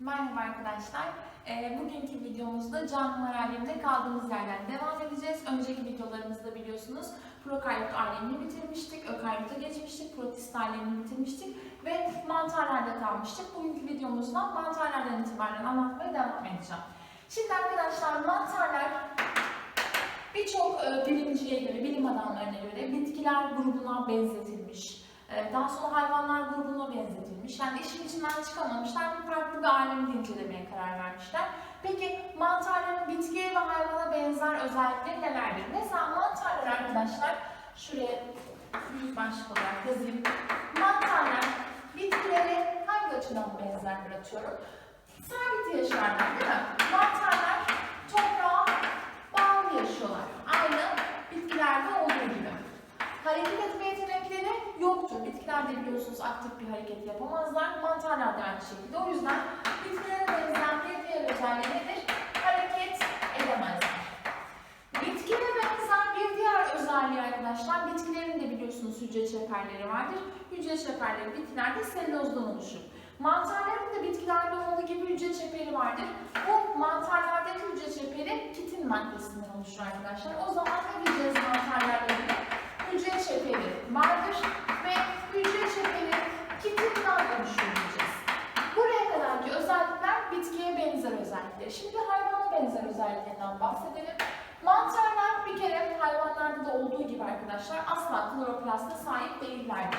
Merhaba arkadaşlar. Ee, bugünkü videomuzda canlılar aleminde kaldığımız yerden devam edeceğiz. Önceki videolarımızda biliyorsunuz prokaryot alemini bitirmiştik, ökaryota geçmiştik, protist alemini bitirmiştik ve mantarlarda kalmıştık. Bugünkü videomuzda mantarlardan itibaren anlatmaya devam edeceğim. Şimdi arkadaşlar mantarlar birçok e, bilimciye göre, bilim adamlarına göre bitkiler grubuna benzetilmiş. Ee, Daha sonra hayvanlar grubuna benzetilmiş. Yani işin içinden çıkamamışlar. Bir farklı bir alemi incelemeye karar vermişler. Peki mantarların bitkiye ve hayvana benzer özellikleri nelerdir? Mesela mantarlar arkadaşlar, şuraya büyük başlık olarak yazayım. Mantarlar bitkilere hangi açıdan benzerler atıyorum? Sabit yaşarlar değil mi? Mantarlar toprağa bağlı yaşıyorlar. Aynı bitkilerde olduğu gibi. Hareket etme yoktur. Bitkiler de biliyorsunuz aktif bir hareket yapamazlar. Mantarlar da aynı şekilde. O yüzden bitkilere benzeyen bir diğer özelliği nedir? Hareket edemezler. Bitkilere benzer bir diğer özelliği arkadaşlar, bitkilerin de biliyorsunuz hücre çeperleri vardır. Hücre çeperleri bitkilerde selülozdan oluşur. Mantarların da bitkilerde olduğu gibi hücre çeperi vardır. Bu mantarlardaki hücre çeperi kitin maddesinden oluşur arkadaşlar. O zaman ne diyeceğiz mantarlarla hücre çeperi vardır hücre çeperi kitinden oluşuyor diyeceğiz. Buraya kadarki özellikler bitkiye benzer özellikler. Şimdi hayvana benzer özelliklerinden bahsedelim. Mantarlar bir kere hayvanlarda da olduğu gibi arkadaşlar asla kloroplasta sahip değillerdir.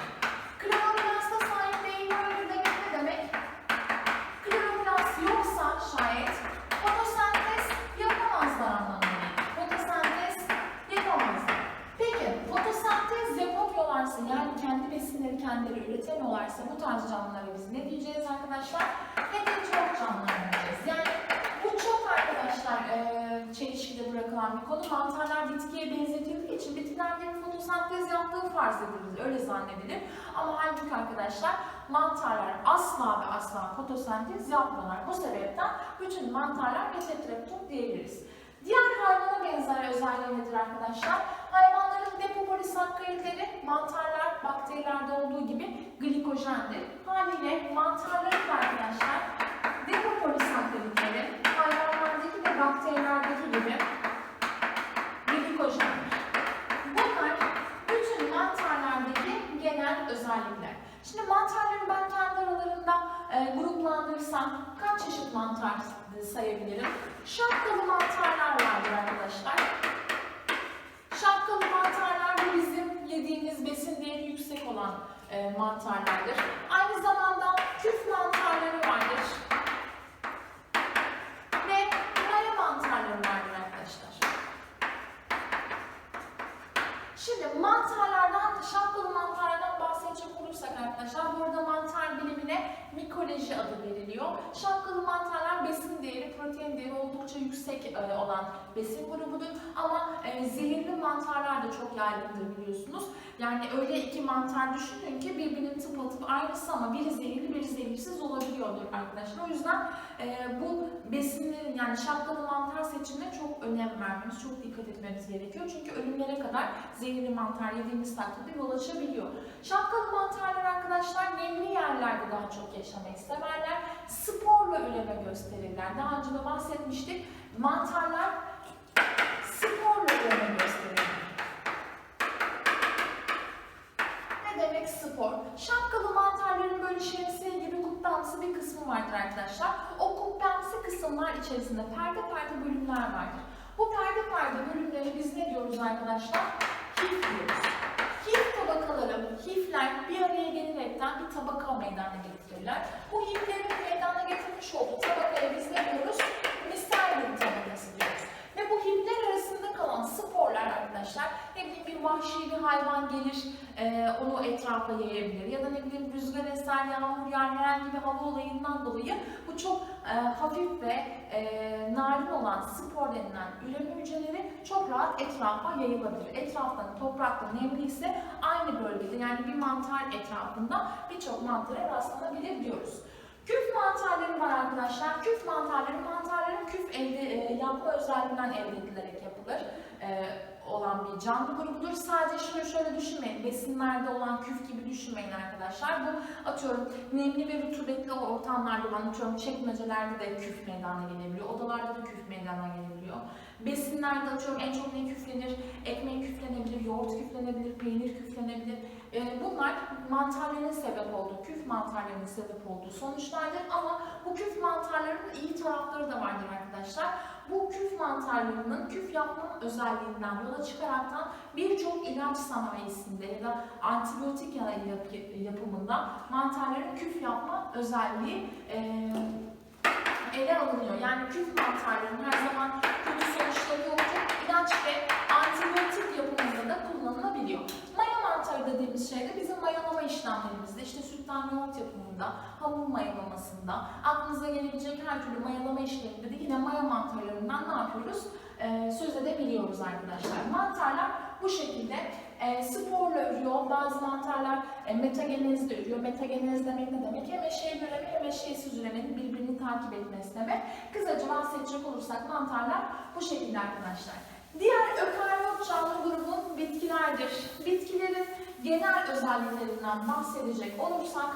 Kloroplasta sahip değillerdir demek ne demek? Kloroplast yoksa şayet fotosentez yapamazlar anlamına gelir. Fotosentez yapamazlar. Peki fotosentez yapamıyorlarsa yani kendi besinleri kendileri üretemiyorlarsa bu tarz canlılara biz ne diyeceğiz arkadaşlar? Heterotrop canlılar diyeceğiz. Yani bu çok arkadaşlar eee çelişkide bırakılan bir konu. Mantarlar bitkiye benzetildiği için bitkilerin fotosentez yaptığı farz edilir, öyle zannedilir. Ama halbuki arkadaşlar mantarlar asla ve asla fotosentez yapmıyorlar. Bu sebepten bütün mantarlar heterotrop diyebiliriz. Diğer hayvana benzer özelliği nedir arkadaşlar? Hayvanların depopolisakkaritleri mantarlar, bakterilerde olduğu gibi glikojendir. Haliyle mantarların da arkadaşlar depopolisakkaritleri hayvanlardaki ve bakterilerdeki gibi glikojendir. Bunlar bütün mantarlardaki genel özellikler. Şimdi mantarları ben kendi aralarında e, gruplandırırsam kaç çeşit mantar sayabilirim? Şapkalı mantarlar vardır arkadaşlar. Şapkalı mantarlar olan e, mantarlardır. Aynı zamanda küf mantarları vardır. Ve maya mantarları vardır arkadaşlar. Şimdi mantarlardan, şapkalı mantarlardan bahsedecek olursak arkadaşlar, burada mantar bilimine mikoloji adı veriliyor. Şapkalı mantarlar besin değeri, protein değeri oldukça yüksek e, olan besin grubudur. Ama e, zehirli mantarlar da çok yaygındır biliyorsunuz. Yani öyle iki mantar düşünün ki birbirinin tıpatıp aynısı ama biri zehirli, biri zehirsiz olabiliyordur arkadaşlar. O yüzden e, bu besinlerin yani şapkalı mantar seçimine çok önem vermemiz, çok dikkat etmemiz gerekiyor. Çünkü ölümlere kadar zehirli mantar yediğimiz takdirde yol açabiliyor. Şapkalı mantarlar arkadaşlar nemli yerlerde daha çok yaşamayı severler. Sporla üreme gösterirler. Daha önce de bahsetmiştik. Mantarlar sporla üreme gösterirler. Ne demek spor? Şapkalı mantarların böyle şemsiye gibi kubbemsi bir kısmı vardır arkadaşlar. O kubbemsi kısımlar içerisinde perde perde bölümler vardır. Bu perde perde bölümleri biz ne diyoruz arkadaşlar? Bu hiflerin meydana getirmiş olduğu tabakaya biz ne diyoruz? Miselyum tabakası diyoruz. Ve bu hifler arasında kalan sporlar arkadaşlar, ne bileyim bir vahşi hayvan gelir, e, onu etrafa yayabilir ya da ne bileyim rüzgar eser, yağmur yağar, herhangi bir hava olayından dolayı bu çok e, hafif ve e, narin olan spor denilen üreme hücreleri çok rahat etrafa yayılabilir. Etraftan toprakta nemli ise aynı bölgede yani bir mantar etrafında birçok mantara rastlanabilir diyoruz. Küf mantarları var arkadaşlar. Küf mantarları, mantarların küf elde e, yapma özelliğinden elde edilerek yapılır. E, olan bir canlı grubudur. Sadece şöyle şöyle düşünmeyin. Besinlerde olan küf gibi düşünmeyin arkadaşlar. Bu atıyorum nemli ve rutubetli ortamlarda olan atıyorum çekmecelerde de küf meydana gelebiliyor. Odalarda da küf meydana gelebiliyor. Besinlerde atıyorum en çok ne küflenir? Ekmek küflenebilir, yoğurt küflenebilir, peynir küflenebilir. Ee, bunlar mantarların sebep olduğu, küf mantarlarının sebep olduğu sonuçlardır ama bu küf mantarlarının iyi tarafları da vardır arkadaşlar. Bu küf mantarlarının küf yapma özelliğinden yola çıkaraktan birçok ilaç sanayisinde ya da antibiyotik ya- yap- yapımında mantarların küf yapma özelliği eee ele alınıyor. Yani küf mantarlarının her zaman kötü sonuçları yoktur. İlaç ve antibiyotik yapımında da kullanılabiliyor. Dediğimiz şey de bizim mayalama işlemlerimizde, işte sütten yoğurt yapımında, hamur mayalamasında, aklınıza gelebilecek her türlü mayalama işleminde de yine maya mantarlarından ne yapıyoruz? Ee, söz edebiliyoruz arkadaşlar. Mantarlar bu şekilde e, sporla ürüyor. Bazı mantarlar e, metagenezde ürüyor. Metagenez demek ne demek? Hem eşeğil üreme hem eşeğsiz üremenin birbirini takip etmesi demek. Kısaca bahsedecek olursak mantarlar bu şekilde arkadaşlar. Diğer ökaryot canlı grubun bitkilerdir. Bitkilerin genel özelliklerinden bahsedecek olursak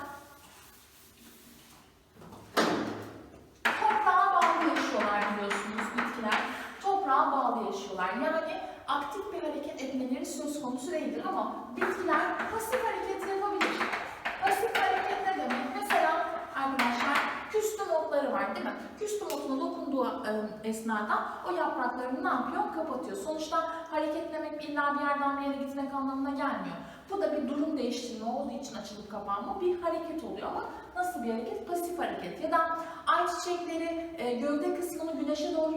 toprağa bağlı yaşıyorlar biliyorsunuz bitkiler. Toprağa bağlı yaşıyorlar. Yani aktif bir hareket etmeleri söz konusu değildir ama bitkiler pasif hareket yapabilir. Pasif hareket ne demek? Mesela arkadaşlar küstüm otları var değil mi? Küstüm otuna dokunduğu e, esnada o yapraklarını ne yapıyor? Kapatıyor. Sonuçta hareketlemek illa bir yerden bir yere gitmek anlamına gelmiyor. Bu da bir durum değiştirme olduğu için açılıp kapanma bir hareket oluyor ama nasıl bir hareket? Pasif hareket. Ya da ay çiçekleri e, gövde kısmını güneşe doğru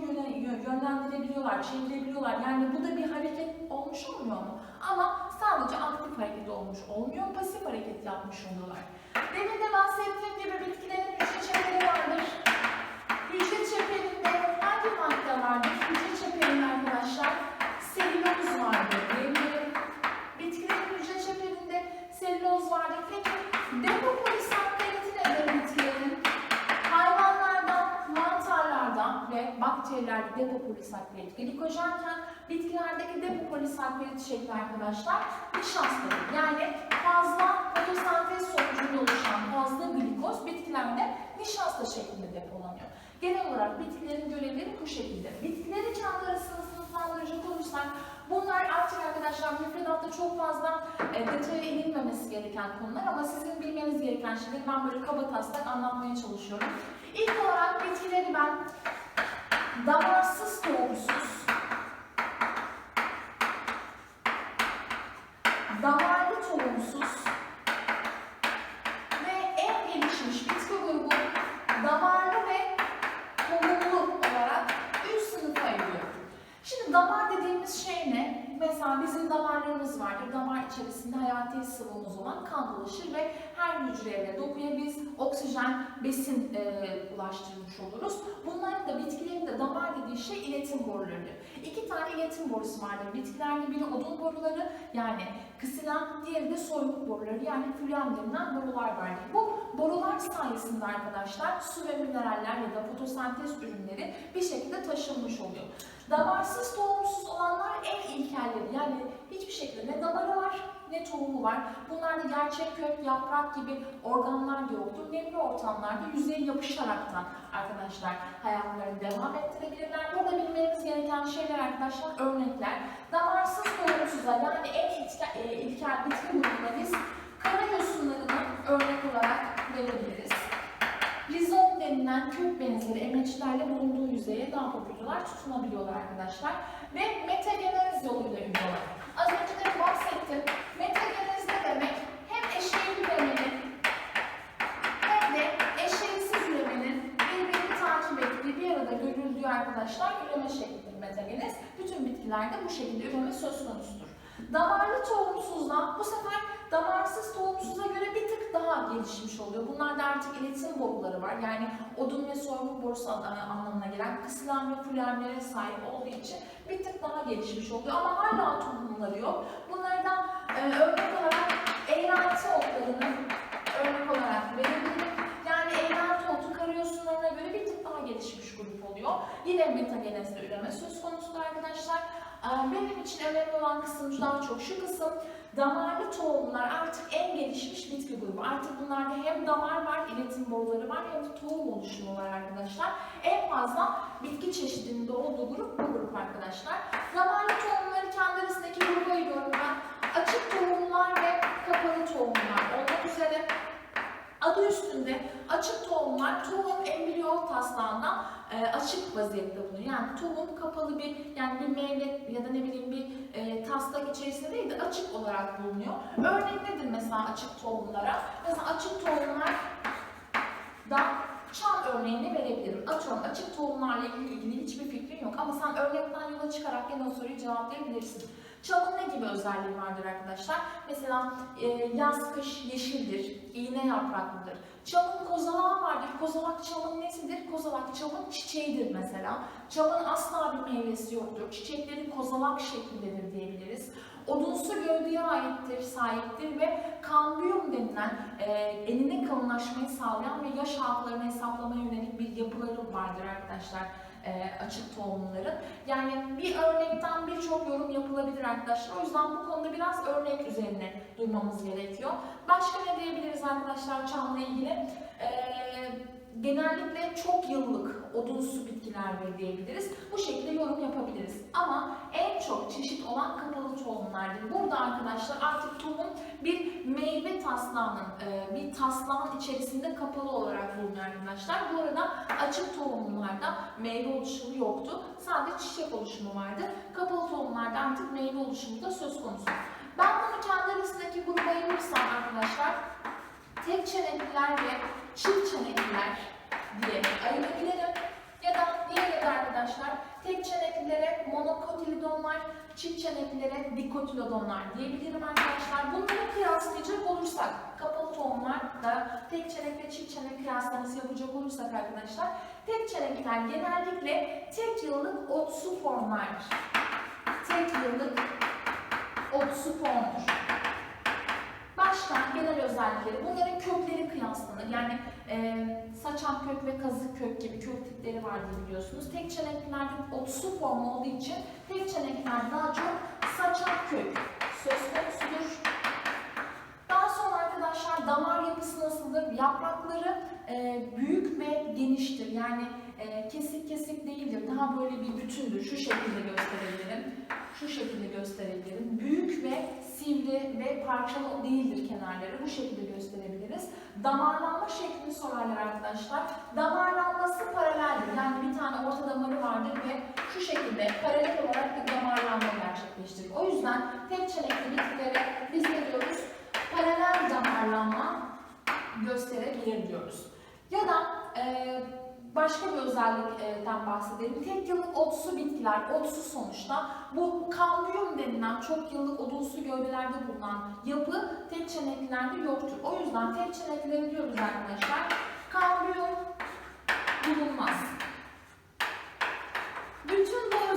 yönlendirebiliyorlar, çevirebiliyorlar. Yani bu da bir hareket olmuş olmuyor mu? Ama sadece aktif hareket olmuş olmuyor, pasif hareket yapmış oluyorlar. Demin de bahsettiğim gibi bitkilerin. Hücre çeperinde hangi madde vardır? Hücre çeperinde arkadaşlar selüloz vardır diyebilirim. Bitkilerin hücre çeperinde selüloz vardır. Peki depopolisakkariti nedir bitkilerin? Hayvanlarda, mantarlarda ve bakterilerde depopolisakkarit glikojenken bitkilerdeki depopolisakkarit şekli arkadaşlar nişastadır. Yani fazla fotosentez sonucunda oluşan fazla glikoz bitkilerde nişasta şeklinde depolanıyor. Genel olarak bitkilerin görevleri bu şekilde. Bitkileri kendi arasında sınıflandıracak olursak bunlar artık arkadaşlar müfredatta çok fazla e, detaya inilmemesi gereken konular ama sizin bilmeniz gereken şeyleri ben böyle kaba taslak anlatmaya çalışıyorum. İlk olarak bitkileri ben damarsız tohumsuz, damarlı tohumsuz ve en gelişmiş bitki grubu damarlı ve tohumlu olarak üç sınıfa ayırıyorum. Şimdi damar dediğimiz şey ne? Mesela bizim damarlarımız vardır. Damar içerisinde hayati sıvımız olan kan dolaşır ve her hücreye ve dokuya biz oksijen, besin e, ulaştırmış oluruz. Bunların da bitkilerin de damar dediği şey iletim borularıdır. İki tane iletim borusu vardır. Bitkilerde biri odun boruları yani kısılan, diğeri de soyluk boruları yani flüem denilen borular vardır. Bu borular sayesinde arkadaşlar su ve mineraller ya da fotosentez ürünleri bir şekilde taşınmış oluyor. Damarsız tohumsuz olanlar en ilkelleri yani hiçbir şekilde ne damarı var ne tohumu var. Bunlarda gerçek kök, yaprak gibi organlar yoktur. Nemli ortamlarda yüzeye yapışaraktan arkadaşlar hayatlarını devam ettirebilirler. Burada bilmeniz gereken şeyler arkadaşlar örnekler. Damarsız tohumsuza yani en ilkel, e, ilkel bitki grubuna biz karayosunlarını örnek olarak verebiliriz. Rizom denilen kök benzeri emeçlerle bulunduğu yüzeye ne yapabiliyorlar? Tutunabiliyorlar arkadaşlar. Ve metagenez yoluyla ürüyorlar. Az önce de bahsettim. Metagenez ne demek? Hem eşeğil üremenin hem de eşeğsiz üremenin birbirini takip ettiği bir arada görüldüğü arkadaşlar üreme şeklidir metagenez. Bütün bitkilerde bu şekilde üreme söz konusudur. Damarlı tohumsuzda bu sefer damarsız tohumsuza göre bir tık daha gelişmiş oluyor. Bunlarda artık iletim boruları var. Yani odun ve soymuk borusu anlamına gelen kısılan ve fulemlere sahip olduğu için bir tık daha gelişmiş oluyor. Ama hala tohumları yok. Bunlardan e, örnek olarak eğrelti otlarını örnek olarak verebilirim. Yani eğrelti otu karyosunlarına göre bir tık daha gelişmiş grup oluyor. Yine metagenezle üreme söz konusu arkadaşlar. Ee, Benim için önemli olan kısım daha çok şu kısım. Damarlı tohumlar artık en gelişmiş bitki grubu. Artık bunlarda hem damar var, iletim boruları var hem de tohum oluşumu var arkadaşlar. En fazla bitki çeşidinde olduğu grup bu grup arkadaşlar. Damarlı tohumları kendi arasındaki gruba ayırıyorum ben. Açık tohumlar ve kapalı tohumlar olmak üzere. Adı üstünde açık tohumlar tohum embriyo taslağında e, açık vaziyette bulunuyor. Yani tohum kapalı bir yani bir meyve ya da ne bileyim bir e, taslak içerisinde değil de açık olarak bulunuyor. Örnek nedir mesela açık tohumlara? Mesela açık tohumlar da çam örneğini verebilirim. Atıyorum açık tohumlarla ilgili hiçbir fikrin yok ama sen örnekten yola çıkarak gene o soruyu cevaplayabilirsin. Çamın ne gibi özelliği vardır arkadaşlar? Mesela e, yaz kış yeşildir, iğne yapraklıdır. Çamın kozalağı vardır. Kozalak çamın nesidir? Kozalak çamın çiçeğidir mesela. Çamın asla bir meyvesi yoktur. Çiçekleri kozalak şeklindedir diyebiliriz. Odunsu gövdeye aittir, sahiptir ve kambiyum denilen e, enine kalınlaşmayı sağlayan ve yaş halkalarını hesaplamaya yönelik bir yapıları vardır arkadaşlar e, açık tohumların. Yani bir örnekten birçok yorum yapılabilir arkadaşlar. O yüzden bu konuda biraz örnek üzerine durmamız gerekiyor. Başka ne diyebiliriz arkadaşlar çamla ilgili? Ee, genellikle çok yıllık odunsu bitkilerdir diyebiliriz. Bu şekilde yorum yapabiliriz. Ama en çok çeşit olan kapalı tohumlardır. Burada arkadaşlar artık tohum bir meyve taslağının, e, bir taslağın içerisinde kapalı olarak bulunuyor arkadaşlar. Bu arada açık tohumlarda meyve oluşumu yoktu. Sadece çiçek oluşumu vardı. Kapalı tohumlarda artık meyve oluşumu da söz konusu. Ben bunu kendi arasındaki gruba ayırırsam arkadaşlar tek çenekliler ve çift çenekliler diye ayırabilirim. Ya da diğeri de arkadaşlar tek çeneklilere monokotilodonlar, çift çeneklilere dikotilodonlar diyebilirim arkadaşlar. Bunları kıyaslayacak olursak, kapalı tohumlar da tek çenek ve çift çenek kıyaslaması yapacak olursak arkadaşlar, tek çenekliler genellikle tek yıllık otsu formlardır. Tek yıllık otsu formdur. Başka genel özellikleri, bunların kökleri kıyaslanır. Yani e, saçan kök ve kazık kök gibi kök tipleri vardır biliyorsunuz. Tek çeneklilerde otsu formu olduğu için tek çenekliler daha çok saçan kök söz konusudur. Daha sonra arkadaşlar damar yapısı nasıldır? Yaprakları e, büyük ve geniştir. Yani e, kesik kesik değildir. Daha böyle bir bütündür. Şu şekilde gösterebilirim. Şu şekilde gösterebilirim. Büyük ve sivri ve parçalı değildir kenarları. Bu şekilde gösterebiliriz. Damarlanma şeklini sorarlar arkadaşlar. Damarlanması paraleldir. Yani bir tane orta damarı vardır ve şu şekilde paralel olarak bir damarlanma gerçekleştirir. O yüzden tek çenekli bitkilere biz ne diyoruz? Paralel damarlanma gösterebilir diyoruz. Ya da e, başka bir özellikten bahsedelim. Tek yıllık otsu bitkiler, otsu sonuçta bu kambiyum denilen çok yıllık odunsu gövdelerde bulunan yapı tek çeneklilerde yoktur. O yüzden tek çeneklileri diyoruz arkadaşlar. Kambiyum bulunmaz.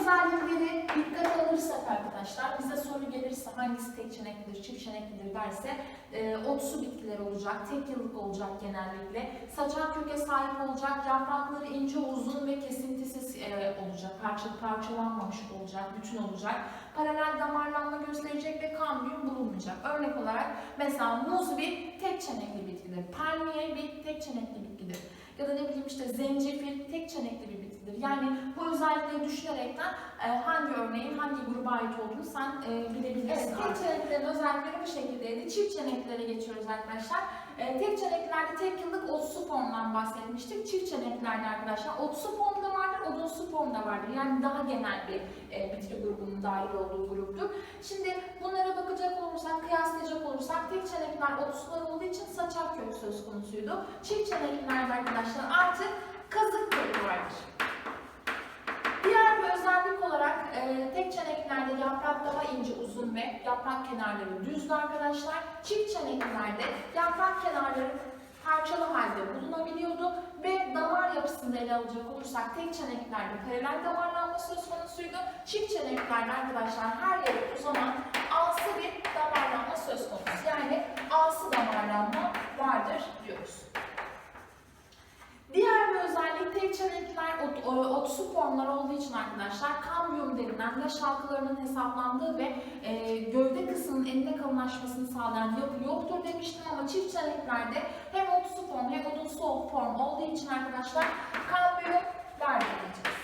Özellikleri dikkat alırsak arkadaşlar, bize soru gelirse hangisi tek çeneklidir, çift çeneklidir derse e, otsu bitkiler olacak, tek yıllık olacak genellikle. Saçak köke sahip olacak, yaprakları ince, uzun ve kesintisiz e, olacak, parça, parçalanmamış olacak, bütün olacak. Paralel damarlanma gösterecek ve kambiyum bulunmayacak. Örnek olarak mesela muz bir tek çenekli bitkidir, palmiye bir tek çenekli bitkidir. Ya da ne bileyim işte zencefil tek çenekli bir bitkidir. Yani bu özellikleri düşünerekten e, hangi örneğin hangi gruba ait olduğunu sen e, bilebilirsin. Evet, tek çeneklerin özellikleri bu şekildeydi. Çift çeneklere geçiyoruz arkadaşlar. E, tek çeneklerde tek yıllık otsu formdan bahsetmiştik. Çift çeneklerde arkadaşlar otsu form da vardır, odunsu form da vardır. Yani daha genel bir e, bitki grubunun dahil olduğu gruptur. Şimdi bunlara bakacak olursak, kıyaslayacak olursak tek çenekler otsular olduğu için saçak kök söz konusuydu. Çift çeneklerde arkadaşlar artık kazık kök vardır. Diğer bir özellik olarak e, tek çeneklerde yaprak daha ince uzun ve yaprak kenarları düzdü arkadaşlar. Çift çeneklerde yaprak kenarları parçalı halde bulunabiliyordu ve damar yapısında ele alacak olursak tek çeneklerde paralel damarlanma söz konusuydu. Çift çeneklerde arkadaşlar her yere uzanan alsı bir damarlanma söz konusu. Yani alsı damarlanma vardır diyoruz. Diğer bir özellik tek çenekler ot, otsu formlar olduğu için arkadaşlar kambiyum denilen yaş halkalarının hesaplandığı ve e, gövde kısmının enine kalınlaşmasını sağlayan yapı yoktur demiştim ama çift çeleklerde hem otsu form hem odunsu form olduğu için arkadaşlar kambiyum vermeyeceğiz.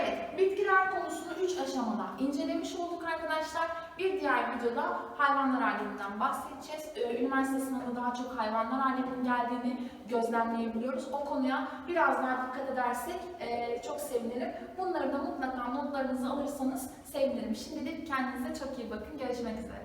Evet, bitkiler konusunu 3 aşamada incelemiş olduk arkadaşlar. Bir diğer videoda hayvanlar aleminden bahsedeceğiz. Ee, üniversite sınavında daha çok hayvanlar aleminin geldiğini gözlemleyebiliyoruz. O konuya biraz daha dikkat edersek e, çok sevinirim. Bunları da mutlaka notlarınızı alırsanız sevinirim. Şimdilik kendinize çok iyi bakın. Görüşmek üzere.